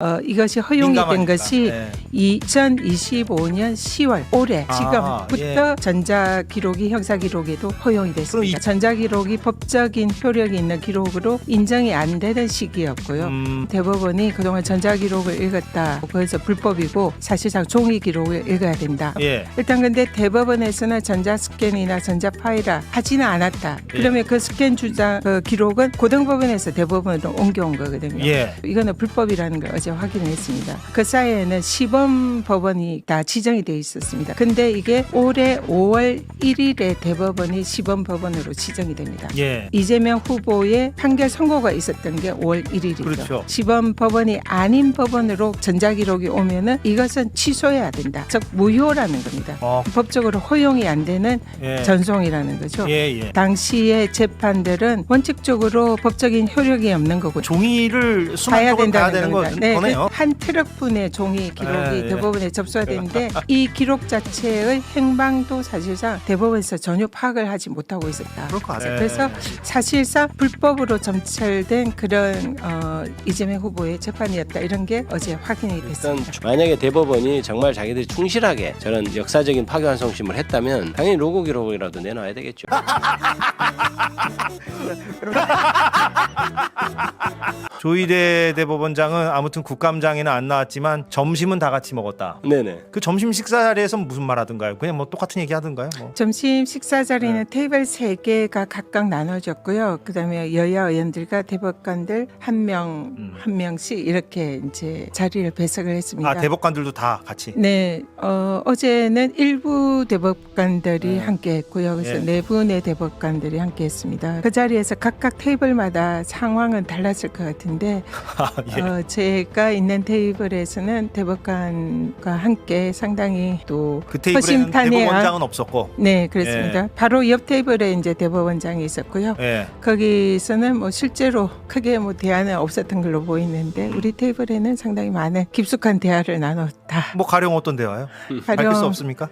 어, 이것이 허용이 민감하니까. 된 것이 네. 2025년 10월 올해 아, 지금부터 전자 기록이 형사 기록에도 허용이 됐습니다. 이- 전자 기록이 법적인 효력이 있는 기록으로 인정이 안 되는 시기였고요. 음, 대법원이 그동안 전자 기록을 읽었다. 그래서 불법이고 사실상 종이 기록을 읽어야 된다. 예. 일단 근데 대법원에서는 전자 스캔이나 전자 파일화 하지는 않았다. 예. 그러면 그 스캔 주장 그 기록은 고등법원에서 대법원으로 옮겨온 거거든요. 예. 이거는 불법이라는 걸 어제 확인했습니다. 그 사이에는 시범 법원이 다 지정이 돼 있었습니다. 근데 이게 올해 5월 1일에 대법원이 시범 법원으로 지정이 됩니다. 예. 이재명 후보의 판결 선고가 있었던 게 5월 1일이죠. 그렇죠. 시범 법원이 아닌 법원으로 전자기록이 오면은 이것은 취소해야 된다. 즉 무효라는 겁니다. 어, 법적으로 허용이 안 되는 예. 전송이라는 거죠. 예, 예. 당시의 재판들은 원칙적으로 법적인 효력이 없는 거고 종이를 봐야 순환적으로 봐야 된다는 되는 거, 겁니다. 네, 거네요. 그한 트럭분의 종이 기록이 예, 예. 대법원에 접수가 되는데 이 기록 자체의 행방도 사실상 대법원에서 전혀 파악을 하지 못하고 있었다. 그럴 것 같아요. 그래서 사실상 불법으로 점철된 그런 어, 이재명 후보의 재판이었다 이런 게 어제 확인이 일단 됐습니다. 만약에 대법원이 정말 자기들이 충실하게 저런 역사적인 파기환송심을 했다면 당연히 로고 기록이라도 내놔야 되겠죠. 조희대 대법원장은 아무튼 국감장에는 안 나왔지만 점심은 다 같이 먹었다. 네네. 그 점심 식사 자리에서 무슨 말 하던가요? 그냥 뭐 똑같은 얘기 하던가요? 뭐. 점심 식사 자리는 네. 테이블 세개가 각각 나눠졌고요. 그다음에 여야 의원들과 대법관들 한 명한 음. 명씩 이렇게 이제 자리를 배석을 했습니다. 아 대법관들도 다 같이. 네, 어, 어제는 일부 대법관들이 네. 함께 했고요. 그래서 예. 네 분의 대법관들이 함께 했습니다. 그 자리에서 각각 테이블마다 상황은 달랐을 것 같은데 아, 예. 어, 제가 있는 테이블에서는 대법관과 함께 상당히 또그 테이블에는 대법원장은 없었고. 네, 그렇습니다. 바로 옆 테이블에 이제 대법원장이 있었고요. 예. 거기서는 뭐 실제로 크게 뭐 대화는 없었던 걸로 보이는데 우리 테이블에는 상당히 많은 깊숙한 대화를 나눴다. 뭐 가령 어떤 대화요? 밝힐 수 없습니까?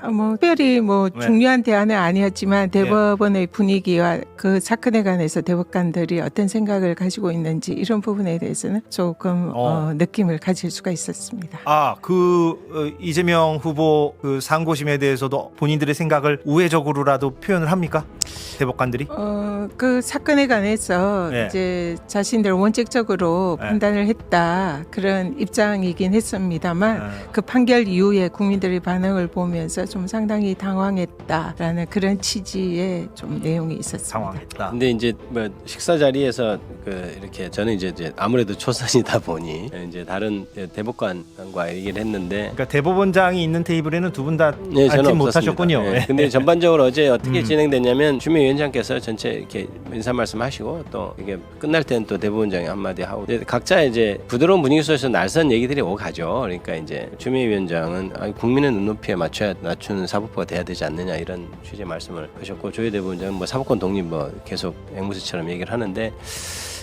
아, 뭐 특별히 뭐 네. 중요한 대화는 아니었지만 대법원의 분위기와 그 사건에 관해서 대법관들이 어떤 생각을 가지고 있는지 이런 부분에 대해서는 조금 어. 어, 느낌을 가질 수가 있었습니다. 아, 그 어, 이재명 후보 그 상고심에 대해서도 본인들의 생각 을 우회적으로라도 표현을 합니까? 대법관들이? 어, 그 사건에 관해서 네. 이제 자신들 원칙적으로 네. 판단을 했다 그런 입장이긴 했습니다만 아, 그 판결 이후에 국민들의 반응을 보면서 좀 상당히 당황했다라는 그런 취지의 좀 내용이 있었습니다. 상황했다. 근데 이제 뭐 식사 자리에서 그 이렇게 저는 이제, 이제 아무래도 초선이다 보니 이제 다른 대법관과 얘기를 했는데 그러니까 대법원장이 있는 테이블에는 두 분다 네, 저는 없었습니다. 못하셨군요. 네, 예. 근데 전반적으로 어제 어떻게 음. 진행됐냐면 주미 위원장께서 전체 이렇게 인사 말씀하시고 또 이게 끝날 때는 또 대법원장이 한마디 하고 각자 이제 부드러운 분위기 속에서 날선 얘기들이 오고 가죠. 그러니까 이제 주미 위원장은 아니, 국민의 눈높이에 맞춰야 낮추는 사법부가 돼야 되지 않느냐 이런 취지의 말씀을 하셨고 조희 대법원장은 뭐 사법권 독립 뭐 계속 앵무새처럼 얘기를 하는데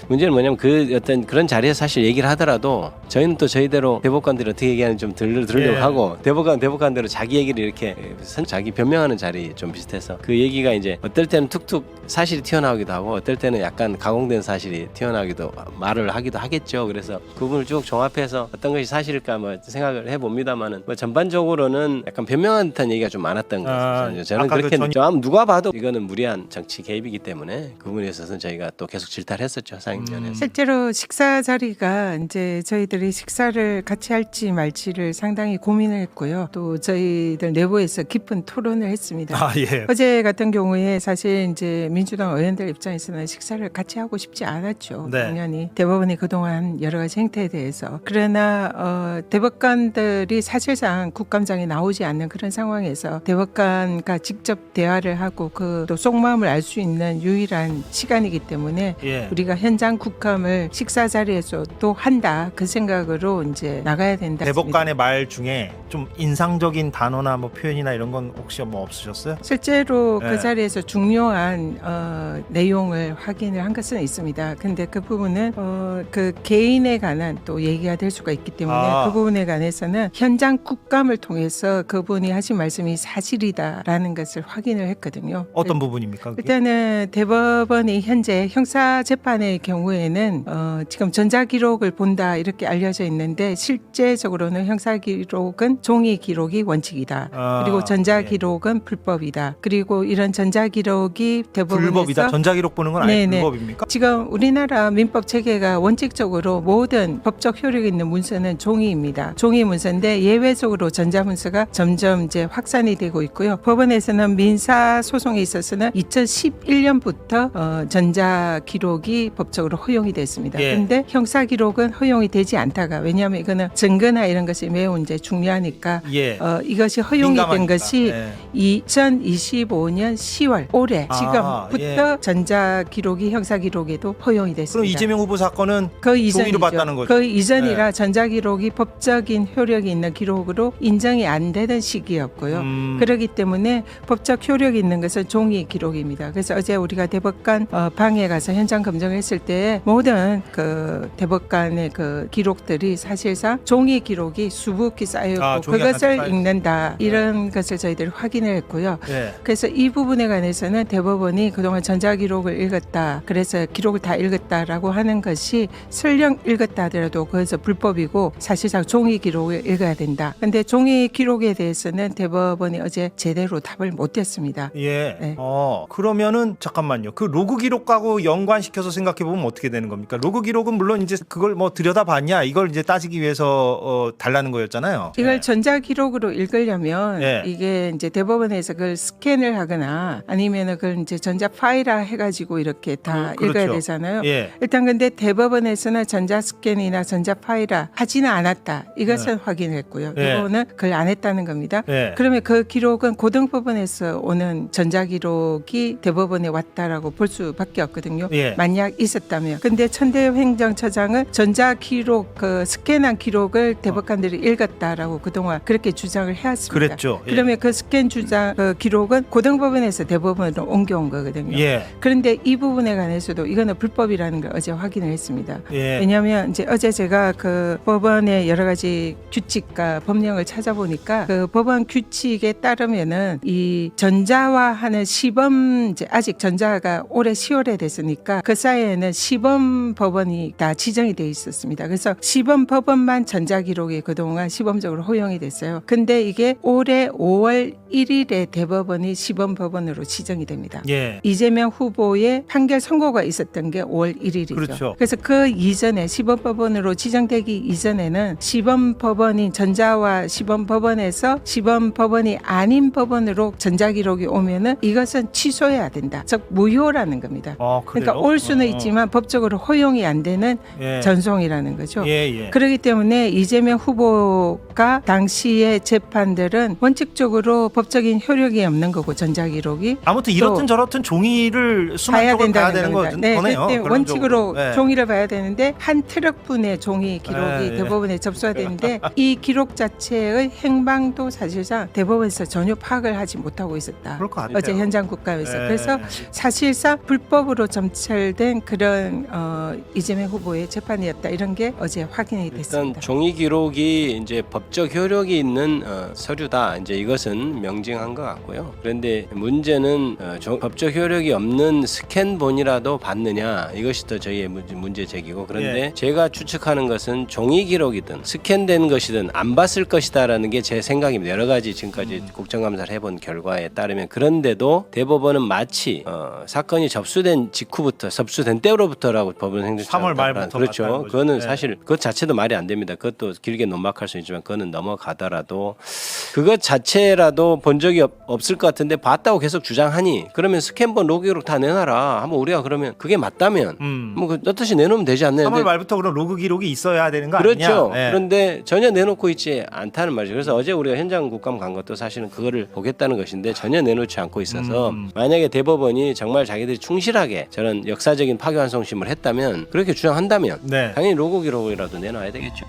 문제는 뭐냐면 그 어떤 그런 자리에서 사실 얘기를 하더라도 저희는 또 저희대로 대법관들이 어떻게 얘기하는지 좀 들, 들으려고 예. 하고 대법관 대법관대로 자기 얘기를 이렇게 선- 자기 변명하는 자리 좀 비슷해서 그 얘기가 이제 어떨 때는 툭툭 사실이 튀어나오기도 하고 어떨 때는 약간 가공된 사실이 튀어나오기도 말을 하기도 하겠죠. 그래서 그 부분을 쭉 종합해서 어떤 것이 사실일까 뭐 생각을 해봅니다만은 뭐 전반적으로는 약간 변명한 듯한 얘기가 좀 많았던 것 아, 같아요. 저는 아까 그 그렇게 전- 좀 누가 봐도 이거는 무리한 정치 개입이기 때문에 그 부분에 있어서는 저희가 또 계속 질타를 했었죠 상 임위원회에서. 음. 실제로 식사 자리가 이제 저희들이 식사를 같이 할지 말지를 상당히 고민을 했고요. 또 저희들 내부에서 깊은 토론을 했습니다. 아, 예. 어제 같은 경우에 사실 이제 민주당 의원들 입장에서는 식사를 같이 하고 싶지 않았죠. 네. 당연히 대법원이 그동안 여러 가지 행태에 대해서 그러나 어, 대법관들이 사실상 국감장에 나오지 않는 그런 상황에서 대법관과 직접 대화를 하고 그 또 속마음을 알 수 있는 유일한 시간이기 때문에 예. 우리가 현장 국감을 식사 자리에서 또 한다 그 생각으로 이제 나가야 된다. 대법관의 말 중에 좀 인상적인 단어나 뭐 표현이나 이런 건 혹시 뭐 없으셨어요? 실제로 네. 그 자리에서 중요한 어, 내용을 확인을 한 것은 있습니다. 근데 그 부분은 어, 그 개인에 관한 또 얘기가 될 수가 있기 때문에 아. 그 부분에 관해서는 현장 국감을 통해서 그분이 하신 말씀이 사실이다라는 것을 확인을 했거든요. 어떤 부분입니까? 그게? 일단은 대법원이 현재 형사 재판의 경우 경우에는 어, 지금 전자 기록을 본다 이렇게 알려져 있는데 실제적으로는 형사 기록은 종이 기록이 원칙이다. 아, 그리고 전자 예. 기록은 불법이다. 그리고 이런 전자 기록이 대법원에서 불법이다. 전자기록 보는 건 아예 네네. 불법입니까? 지금 우리나라 민법 체계가 원칙적으로 모든 법적 효력 있는 문서는 종이입니다. 종이 문서인데 예외적으로 전자 문서가 점점 이제 확산이 되고 있고요. 법원에서는 민사 소송에 있어서는 2011년부터 어, 전자 기록이 법 적으로 허용이 됐습니다. 예. 근데 형사 기록은 허용이 되지 않다가 왜냐하면 이거는 증거나 이런 것이 매우 이제 중요하니까 예. 어, 이것이 허용이 된 민감하니까. 것이 예. 2025년 10월 올해 아, 지금부터 전자 기록이 형사 기록에도 허용이 됐습니다. 그럼 이재명 후보 사건은 그 이전이죠. 봤다는 거죠? 네. 그 이전이라 전자 기록이 법적인 효력이 있는 기록으로 인정이 안 되는 시기였고요. 음, 그렇기 때문에 법적 효력이 있는 것은 종이 기록입니다. 그래서 어제 우리가 대법관 어, 방에 가서 현장 검증했을 때 모든 그 대법관의 그 기록들이 사실상 종이 기록이 수북히 쌓여있고 아, 종이 그것을 읽는다 이런 것을 저희들이 확인을 했고요. 예. 그래서 이 부분에 관해서는 대법원이 그동안 전자기록을 읽었다. 그래서 기록을 다 읽었다라고 하는 것이 설령 읽었다 하더라도 그것은 불법이고 사실상 종이 기록을 읽어야 된다. 근데 종이 기록에 대해서는 대법원이 어제 제대로 답을 못 했습니다. 예. 네. 어, 그러면은 잠깐만요. 그 로그 기록하고 연관시켜서 생각해 보면 어떻게 되는 겁니까? 로그 기록은 물론 이제 그걸 뭐 들여다봤냐 이걸 이제 따지기 위해서 어, 달라는 거였잖아요. 이걸 예. 전자 기록으로 읽으려면 네. 이게 이제 대법원에서 그걸 스캔을 하거나 아니면은 그걸 이제 전자 파일화 해가지고 이렇게 다 그- 그렇죠. 읽어야 되잖아요. 예. 일단 근데 대법원에서는 전자 스캔이나 전자 파일화 하지는 않았다. 이것은 확인했고요. 네. 대법원은 그걸 안 했다는 겁니다. 예. 그러면 그 기록은 고등법원에서 오는 전자 기록이 대법원에 왔다라고 볼 수밖에 없거든요. 예. 만약 있었 다면. 근데 천대엽 행정처장은 전자 기록 그 스캔한 기록을 대법관들이 읽었다라고 그동안 그렇게 주장을 해왔습니다. 그랬죠. 예. 그러면 그 스캔 주장 그 기록은 고등법원에서 대법원으로 옮겨온 거거든요. 예. 그런데 이 부분에 관해서도 이거는 불법이라는 걸 어제 확인을 했습니다. 예. 왜냐하면 이제 어제 제가 그 법원의 여러 가지 규칙과 법령을 찾아보니까 그 법원 규칙에 따르면은 이 전자화하는 시범 이제 아직 전자가 올해 10월에 됐으니까 그 사이에는 시범 법원이 다 지정이 돼 있었습니다. 그래서 시범 법원만 전자 기록이 그동안 시범적으로 허용이 됐어요. 근데 이게 올해 5월 1일에 대법원이 시범 법원으로 지정이 됩니다. 예. 이재명 후보의 판결 선고가 있었던 게 5월 1일이죠. 그렇죠. 래서 그 이전에 시범 법원으로 지정되기 이전에는 시범 법원인 전자와 시범 법원에서 시범 법원이 아닌 법원으로 전자 기록이 오면은 이것은 취소해야 된다. 즉 무효라는 겁니다. 어, 그래요? 그러니까 올 수는 어, 있지만 법적으로 허용이 안 되는 예. 전송이라는 거죠. 예, 예. 그렇기 때문에 이재명 후보가 당시의 재판들은 원칙적으로 법적인 효력이 없는 거고 전자기록이 아무튼 이렇든 저렇든 종이를 봐야 수납적으로 봐야 된다는 되는 겁니다. 거, 네, 거네요. 그때 그런 원칙으로 쪽으로. 예. 종이를 봐야 되는데 한 트럭분의 종이 기록이 예, 예. 대법원에 접수가 되는데 이 기록 자체의 행방도 사실상 대법원에서 전혀 파악을 하지 못하고 있었다. 그럴 것 같아요. 어제 현장 국감에서 예. 그래서 사실상 불법으로 점철된 그런 어, 이재명 후보의 재판이었다 이런 게 어제 확인이 일단 됐습니다. 종이 기록이 이제 법적 효력이 있는 어, 서류다. 이제 이것은 명징한 것 같고요. 그런데 문제는 어, 조- 법적 효력이 없는 스캔본이라도 받느냐 이것이 더 저희의 문- 문제 제기고 그런데 예. 제가 추측하는 것은 종이 기록이든 스캔된 것이든 안 봤을 것이다라는 게 제 생각입니다. 여러 가지 지금까지 음. 국정감사를 해본 결과에 따르면 그런데도 대법원은 마치 어, 사건이 접수된 직후부터 접수된 때 로부터라고 법원 행정 3월 말부터 그렇죠. 봤다는 거죠. 그거는 네. 사실 그것 자체도 말이 안 됩니다. 그것도 길게 논박할 수 있지만 그거는 넘어가더라도 그것 자체라도 본 적이 없, 없을 것 같은데 봤다고 계속 주장하니 그러면 스캔본 로그 기록 다 내놔라. 한번 우리가 그러면 그게 맞다면 음. 뭐그 넣듯이 내놓으면 되지 않나요? 3월 말부터 그럼 로그 기록이 있어야 되는 거 그렇죠. 아니냐? 예. 그런데 전혀 내놓고 있지 않다는 말이죠. 그래서 어제 우리가 현장 국감 간 것도 사실은 그거를 보겠다는 것인데 전혀 내놓지 않고 있어서 음. 만약에 대법원이 정말 자기들이 충실하게 저런 역사적인 파기 환송심을 했다면 그렇게 주장한다면 네. 당연히 로고 기록이라도 내놔야 되겠죠.